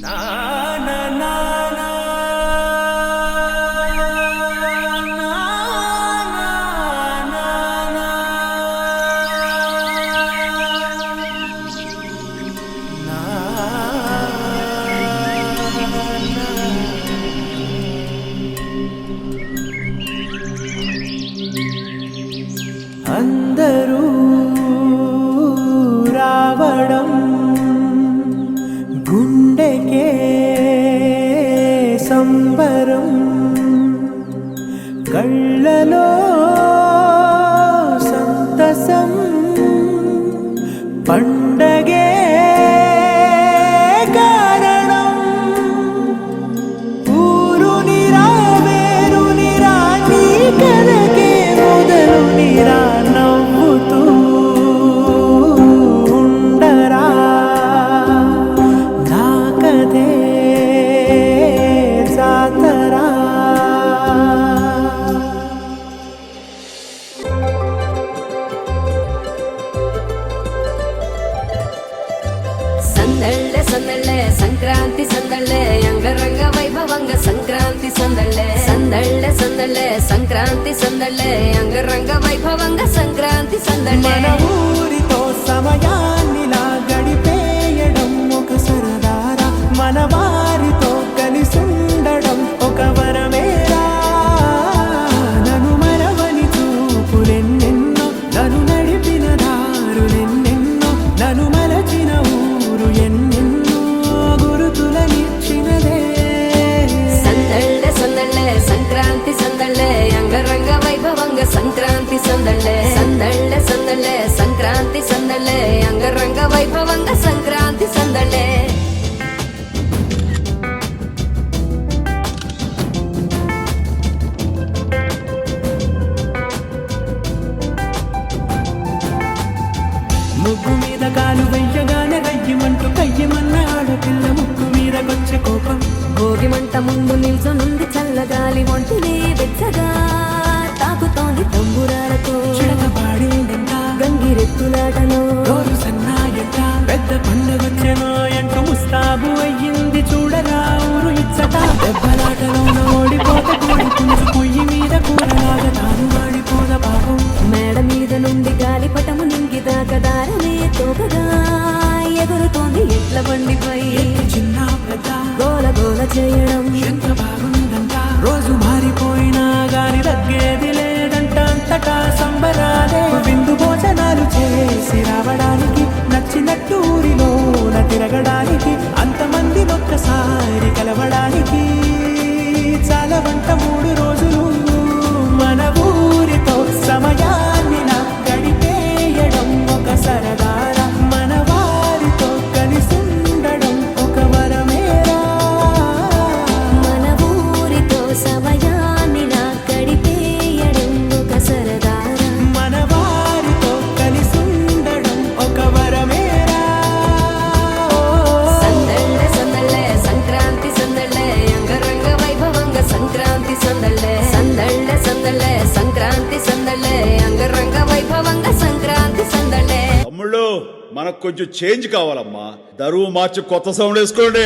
na Sankranti ಸಂದಳ್ಳೆ ಅಂಗರಂಗ ವೈಭವಂಗ Sankranti ಸಂದಳ್ಳೆ ಸಂದಳ್ಳೆ ಸಂದಳ್ಳೆ Sankranti ಸಂದಳ್ಳೆ ಅಂಗರಂಗ ವೈಭವಂಗ Sankranti ಸಂದಳ್ಳೆ ఒంటినే వెచ్చగా తాకుతోంది తంబురాలతో. చిడక పాడిందంట. గంగిరెత్తులాటలో. రోజు సన్నాయంట. పెద్ద పండగొచ్చెనో ఎంటూ ముస్తాబు అయ్యింది చూడరా ఊరు ఇచ్చట. దెబ్బలాటలోన ఓడిపోత కోడి పుంజు పొయ్యి మీద కూరలాగా తాను వాడిపోద పాపం. మేడ మీద నుండి గాలిపటము నింగి దాకా దారమే తోకగా ఎగురుతోంది ఎట్ల బండిపై. చిన్న పెద్ద గోల గోల చేయడం. ఎంత బాగుందంట రోజు మారిపోయినా గాని తగ్గేది లేదంట అంతటా సంబరాలే. విందు భోజనాలు చేసి రావడానికి నచ్చినట్టు ఊరిలోన తిరగడానికి అంతమంది ఒక్కసారి కల మనకు కొంచెం చేంజ్ కావాలమ్మా. దరువు మార్చి కొత్త సౌండ్ వేసుకోండి.